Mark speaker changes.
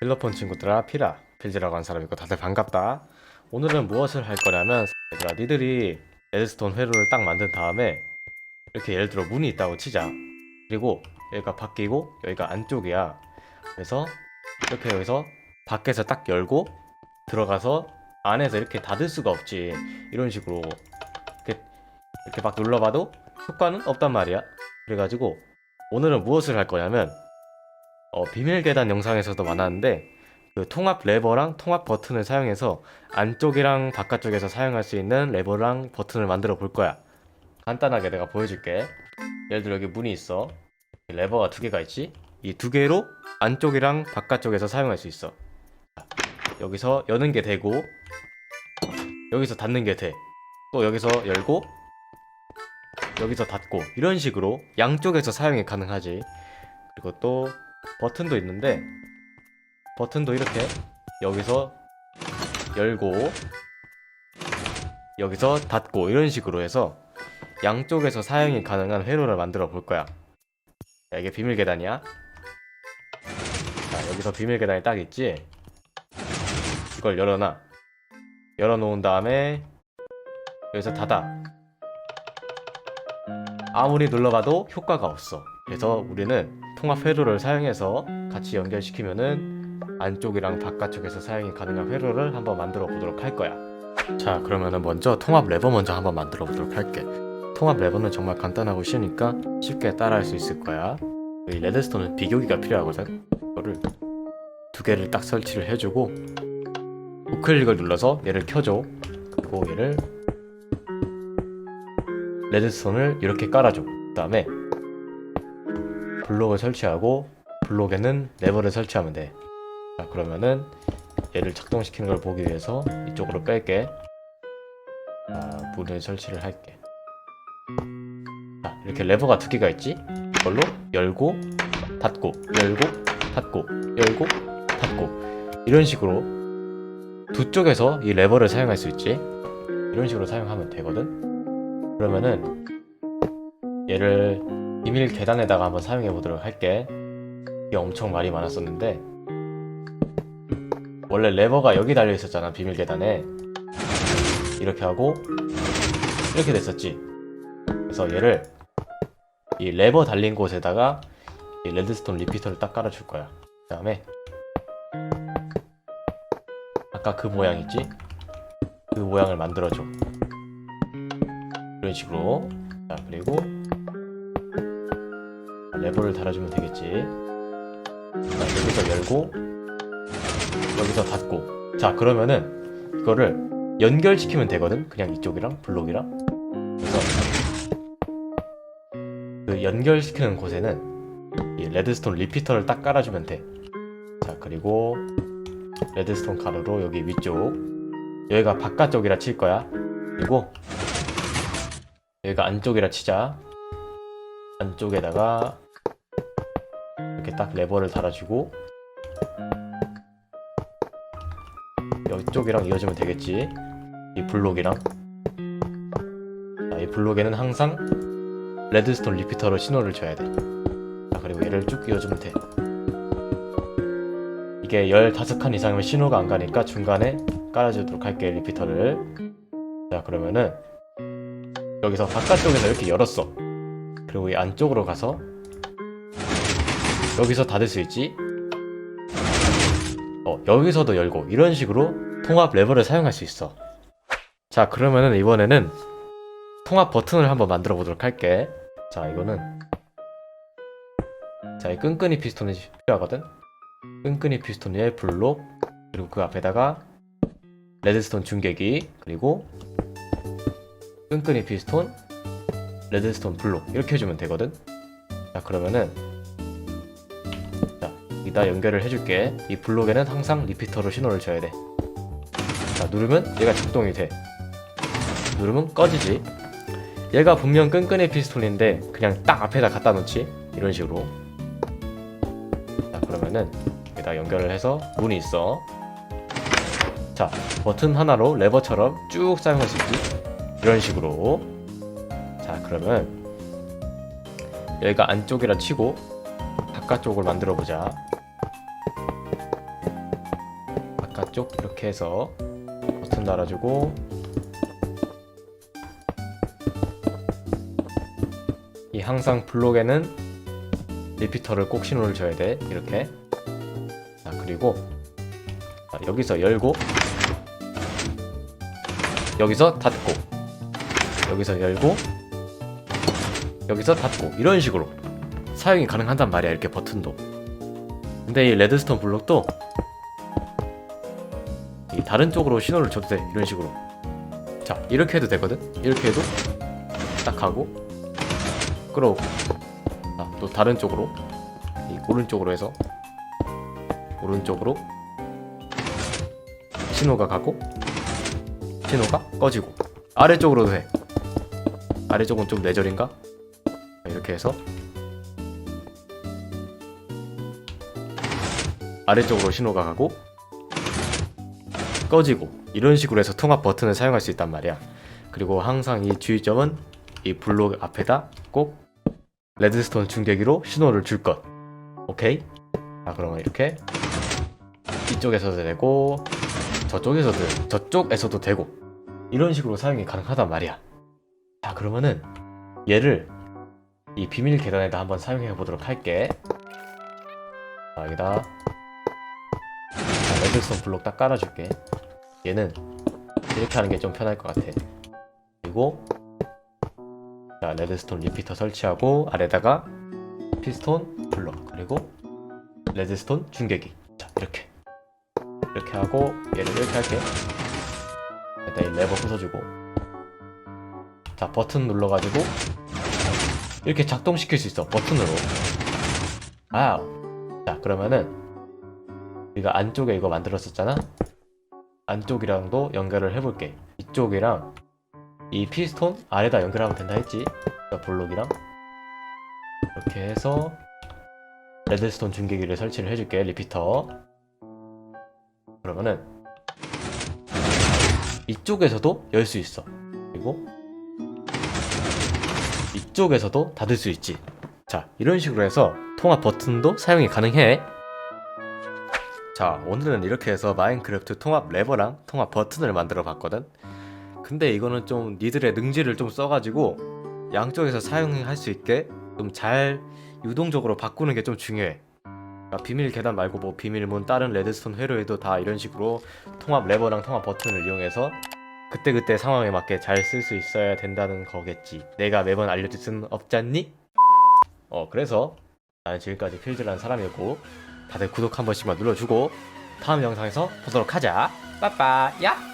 Speaker 1: 필로폰 친구들아 피라. 필지라고 하는 사람이고 다들 반갑다. 오늘은 무엇을 할 거냐면 얘들아 니들이 레드스톤 회로를 딱 만든 다음에 이렇게 예를 들어 문이 있다고 치자. 그리고 여기가 바뀌고 여기가 안쪽이야. 그래서 이렇게 여기서 밖에서 딱 열고 들어가서 안에서 이렇게 닫을 수가 없지. 이런 식으로 이렇게, 이렇게 막 눌러봐도 효과는 없단 말이야. 그래가지고 오늘은 무엇을 할 거냐면 어, 비밀 계단 영상에서도 많았는데 그 통합 레버랑 통합 버튼을 사용해서 안쪽이랑 바깥쪽에서 사용할 수 있는 레버랑 버튼을 만들어 볼 거야. 간단하게 내가 보여줄게. 예를 들어 여기 문이 있어. 레버가 두 개가 있지? 이 두 개로 안쪽이랑 바깥쪽에서 사용할 수 있어. 자, 여기서 여는 게 되고 여기서 닫는 게 돼. 또 여기서 열고 여기서 닫고 이런 식으로 양쪽에서 사용이 가능하지. 그리고 또 버튼도 있는데 버튼도 이렇게 여기서 열고 여기서 닫고 이런 식으로 해서 양쪽에서 사용이 가능한 회로를 만들어 볼 거야. 자, 이게 비밀 계단이야. 자, 여기서 비밀 계단이 딱 있지. 이걸 열어놔. 열어놓은 다음에 여기서 닫아. 아무리 눌러봐도 효과가 없어. 그래서 우리는 통합 회로를 사용해서 같이 연결시키면은 안쪽이랑 바깥쪽에서 사용이 가능한 회로를 한번 만들어 보도록 할 거야. 자, 그러면은 먼저 통합 레버 먼저 한번 만들어 보도록 할게. 통합 레버는 정말 간단하고 쉬우니까 쉽게 따라할 수 있을 거야. 이 레드스톤은 비교기가 필요하거든. 이거를 두 개를 딱 설치를 해주고 우클릭을 눌러서 얘를 켜줘. 그리고 얘를 레드스톤을 이렇게 깔아줘. 그 다음에 블록을 설치하고 블록에는 레버를 설치하면 돼. 자 그러면은 얘를 작동시키는 걸 보기 위해서 이쪽으로 뺄게. 자 문을 설치를 할게. 자 이렇게 레버가 두 개가 있지? 이걸로 열고 닫고 열고 닫고 열고 닫고 이런 식으로 두 쪽에서 이 레버를 사용할 수 있지? 이런 식으로 사용하면 되거든. 그러면은 얘를 비밀 계단에다가 한번 사용해 보도록 할게. 이게 엄청 말이 많았었는데 원래 레버가 여기 달려 있었잖아 비밀 계단에 이렇게 하고 이렇게 됐었지. 그래서 얘를 이 레버 달린 곳에다가 이 레드스톤 리피터를 딱 깔아줄 거야. 그 다음에 아까 그 모양 있지? 그 모양을 만들어줘. 이런 식으로 자 그리고 레버를 달아주면 되겠지. 자, 여기서 열고 여기서 닫고. 자 그러면은 이거를 연결시키면 되거든? 그냥 이쪽이랑 블록이랑. 그래서 그 연결시키는 곳에는 이 레드스톤 리피터를 딱 깔아주면 돼자 그리고 레드스톤 가루로 여기 위쪽. 여기가 바깥쪽이라 칠 거야. 그리고 여기가 안쪽이라 치자. 안쪽에다가 이렇게 딱 레버를 달아주고 이쪽이랑 이어지면 되겠지? 이 블록이랑. 자, 이 블록에는 항상 레드스톤 리피터로 신호를 줘야 돼 자 그리고 얘를 쭉 이어주면 돼. 이게 15칸 이상이면 신호가 안 가니까 중간에 깔아주도록 할게 리피터를. 자 그러면은 여기서 바깥쪽에서 이렇게 열었어. 그리고 이 안쪽으로 가서 여기서 닫을 수 있지. 어, 여기서도 열고 이런 식으로 통합 레버를 사용할 수 있어. 자, 그러면은 이번에는 통합 버튼을 한번 만들어 보도록 할게. 자, 이거는 자, 이 끈끈이 피스톤이 필요하거든. 끈끈이 피스톤 위에 블록 그리고 그 앞에다가 레드스톤 중계기 그리고 끈끈이 피스톤, 레드스톤 블록 이렇게 해주면 되거든. 자 그러면은 자 이다 연결을 해줄게. 이 블록에는 항상 리피터로 신호를 줘야 돼. 자 누르면 얘가 작동이 돼. 누르면 꺼지지. 얘가 분명 끈끈이 피스톤인데 그냥 딱 앞에다 갖다 놓지. 이런 식으로. 자 그러면은 여기다 연결을 해서 문이 있어. 자 버튼 하나로 레버처럼 쭉 사용할 수 있지. 이런 식으로 자 그러면 여기가 안쪽이라 치고 바깥쪽을 만들어 보자 쪽 이렇게 해서 버튼 달아주고. 이 항상 블록에는 리피터를 꼭 신호를 줘야 돼. 이렇게. 자 그리고 자, 여기서 열고 여기서 닫고 여기서 열고 여기서 닫고. 이런 식으로 사용이 가능하단 말이야 이렇게 버튼도. 근데 이 레드스톤 블록도 이 다른 쪽으로 신호를 줘도 돼 이런 식으로. 자 이렇게 해도 되거든? 이렇게 해도 딱 하고 끌어오고. 자, 또 다른 쪽으로. 이 오른쪽으로 해서 오른쪽으로 신호가 가고 신호가 꺼지고. 아래쪽으로도 해. 아래쪽은 좀 뇌절인가? 이렇게 해서 아래쪽으로 신호가 가고 꺼지고 이런 식으로 해서 통합 버튼을 사용할 수 있단 말이야. 그리고 항상 이 주의점은 이 블록 앞에다 꼭 레드스톤 중계기로 신호를 줄 것. 오케이? 자 그러면 이렇게 이쪽에서도 되고 저쪽에서도 저쪽에서도 되고 이런 식으로 사용이 가능하단 말이야. 자 그러면은 얘를 이 비밀 계단에다 한번 사용해 보도록 할게. 자 여기다. 자, 레드스톤 블록 딱 깔아줄게 얘는 이렇게 하는 게 좀 편할 것 같아. 그리고 자 레드스톤 리피터 설치하고 아래다가 피스톤 블록 그리고 레드스톤 중계기. 자 이렇게. 이렇게 하고 얘를 이렇게 할게. 일단 이 레버 부숴주고. 자 버튼 눌러가지고 이렇게 작동시킬 수 있어 버튼으로. 아우. 자 그러면은 우리가 안쪽에 이거 만들었었잖아 안쪽이랑도 연결을 해볼게. 이쪽이랑 이 피스톤 아래다 연결하면 된다 했지? 블록이랑. 이렇게 해서 레드스톤 중계기를 설치를 해줄게 리피터. 그러면은 이쪽에서도 열 수 있어. 그리고 이쪽에서도 닫을 수 있지. 자 이런 식으로 해서 통합 버튼도 사용이 가능해 자 오늘은 이렇게 해서 마인크래프트 통합 레버랑 통합 버튼을 만들어 봤거든. 근데 이거는 좀 니들의 능지를 좀 써가지고 양쪽에서 사용할 수 있게 좀 잘 유동적으로 바꾸는 게 좀 중요해. 그러니까 비밀 계단 말고 뭐 비밀문 다른 레드스톤 회로에도 다 이런 식으로 통합 레버랑 통합 버튼을 이용해서 그때그때 상황에 맞게 잘 쓸 수 있어야 된다는 거겠지. 내가 매번 알려줄 수는 없잖니? 어 그래서 나는 지금까지 필드라는 사람이었고 다들 구독 한 번씩만 눌러주고 다음 영상에서 보도록 하자. 빠빠 야